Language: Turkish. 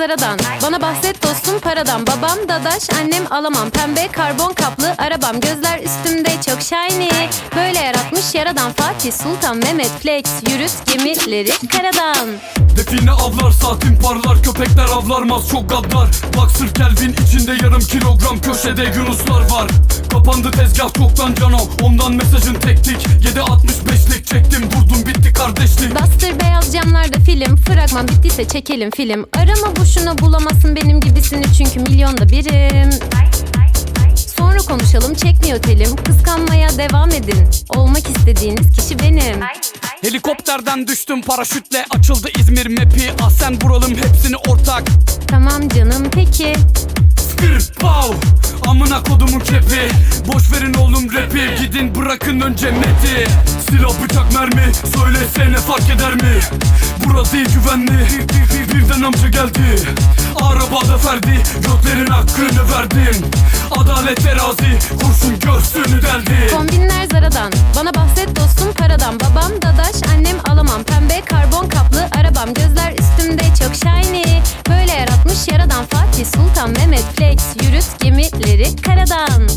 zaradan Bana bahset dostum paradan. Babam dadaş annem alamam. Pembe karbon kaplı arabam. Gözler üstümde çok shiny. Böyle yaratmış yaradan Fatih Sultan Mehmet. Flex Yürüt gemileri karadan. Define avlar saatin parlar Köpekler avlarmaz çok gaddar Boxer Kelvin içinde yarım kilogram Köşede yunuslar var. Kapandı tezgah çoktan cano Ondan mesajın tektik 7.65'lik çektim durdum kardeşlik Duster beyaz camlarda film Fragman bittiyse çekelim film. Arama boşuna bulamazsın benim gibisini Çünkü milyonda birim. Sonra konuşalım çekmiyor telim Kıskanmaya devam edin. Olmak istediğiniz kişi benim. Helikopterden düştüm paraşütle açıldı İzmir map'i. Ah sen buralım hepsini ortak. Tamam canım peki Kodumun kepi Boş verin oğlum rapi. Gidin bırakın önce neti Silah bıçak mermi. Söylesene fark eder mi? Burası güvenli. Birden amca geldi. Arabada ferdi. Göklerin hakkını verdim Adalet terazi Kurşun göğsünü deldi. Kombinler zaradan. Bana bahset dostum paradan Babam dadaş annem alamam. Pembe karbon kaplı arabam. Gözler Fatih Sultan Mehmet Flex yürüt gemileri karadan.